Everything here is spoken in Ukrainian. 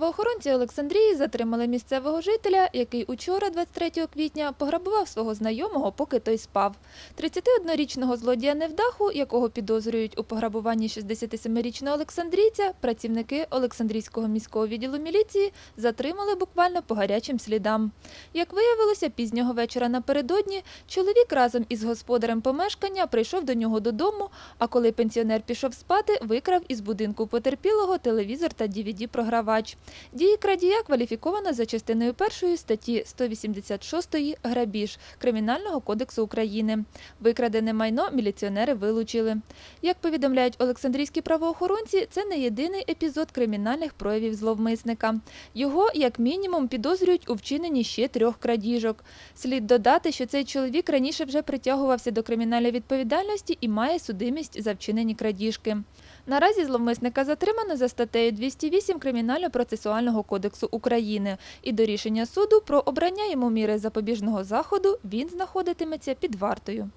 Правоохоронці Олександрії затримали місцевого жителя, який учора, 23 квітня, пограбував свого знайомого, поки той спав. 31-річного злодія невдаху, якого підозрюють у пограбуванні 67-річного олександрійця, працівники Олександрійського міського відділу міліції затримали буквально по гарячим слідам. Як виявилося, пізнього вечора напередодні чоловік разом із господарем помешкання прийшов до нього додому, а коли пенсіонер пішов спати, викрав із будинку потерпілого телевізор та DVD-програвач. Дії крадія кваліфіковано за частиною першої статті 186 грабіж Кримінального кодексу України. Викрадене майно міліціонери вилучили. Як повідомляють Олександрійські правоохоронці, це не єдиний епізод кримінальних проявів зловмисника. Його, як мінімум, підозрюють у вчиненні ще трьох крадіжок. Слід додати, що цей чоловік раніше вже притягувався до кримінальної відповідальності і має судимість за вчинені крадіжки. Наразі зловмисника затримано за статтею 208 Кримінально-процесуального кодексу України. І до рішення суду про обрання йому міри запобіжного заходу він знаходитиметься під вартою.